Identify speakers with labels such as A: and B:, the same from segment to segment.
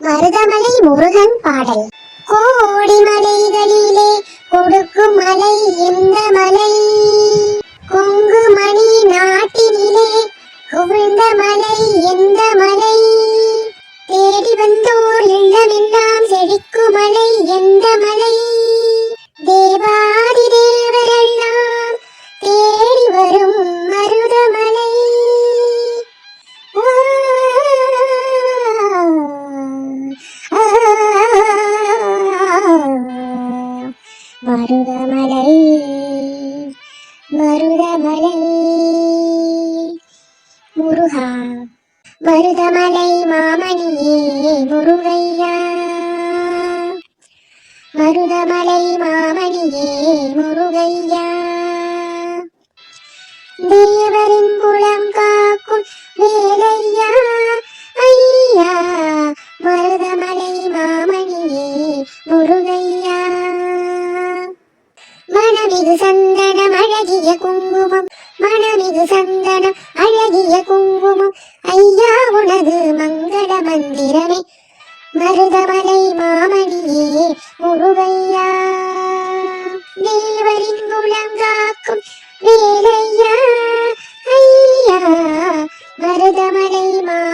A: மருதமலை முருகன் பாடல். கோடி மலைகளிலே கொடுக்கும் மலை இந்த மலை. மருதமலை மருதமலை முருகா மருதமலை மாமணியே முருகையா. மருதமலை மாமணியே முருகையா. தேவரின் குளம் காக்கும் வேலையா ஐயா. மருதமலை மாமணியே முருகையா. கோபம் மனமிகு சந்தனம் அழகிய குங்குமம். ஐயா உனது மங்கள மந்திரமே. மருதமலை மாமணியே முருகையா. தேவரின் குலங்காக்கும் வேலையா. ஐயா மருதமலை மா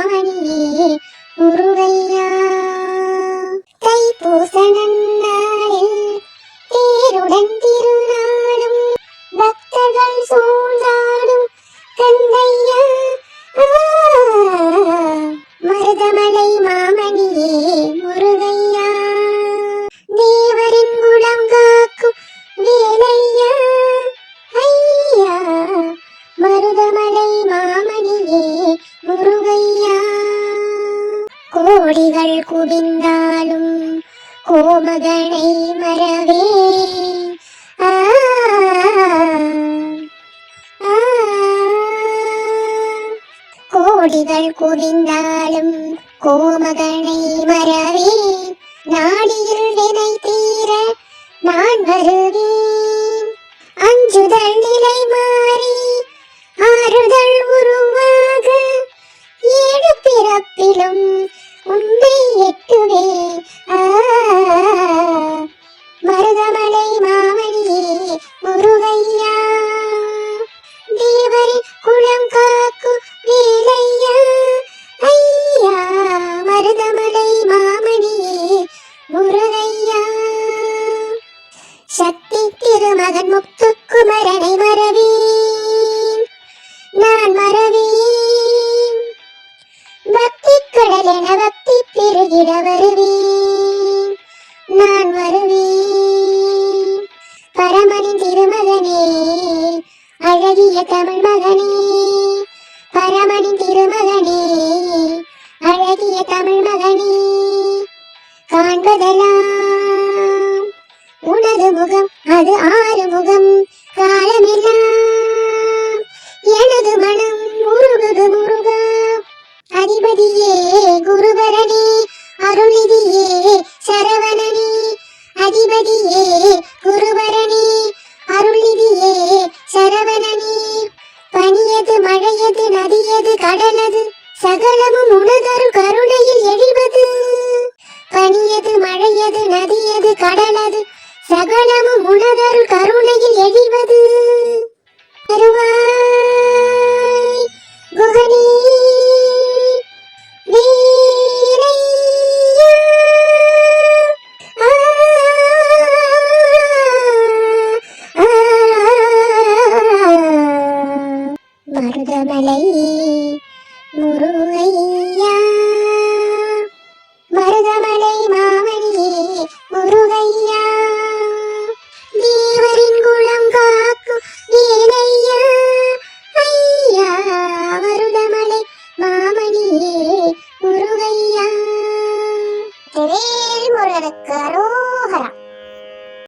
A: கோடிகள் குவிந்தாலும் கோமகனை மறவே. கோடிகள் குவிந்தாலும் கோமகனை மறவே. நாடியில் வினை தீர நான் வருவேன். அஞ்சுதல் நிலைமா முத்துக்குமரனை மறவேன் நான் மறவேன் பக்தி கடல் என பக்தி பெருகிட வருவேன் நான் வருவேன் பரமனின் திருமகனே அழகிய தமிழ் மகனே. பரமனின் திருமகனே அழகிய தமிழ் மகனே. காண்பதெல்லாம் உனது முகம் அது ஆறு முகம். காலமெல்லாம் எனது மனம் முருகுது முருகா. அதிபதியே குருபரனே அருளிதியே சரவணனே. அதிபதியே குருபரனே அருளிதியே சரவணனே. பனியது மழையது நதியது கடலது சகலமும் உனதரு கருணையில் எழிவது. பனியது மழையது நதியது கடலது சகலமும் உனதரு கருணையில் எழிவது. மருதமலை முருகையா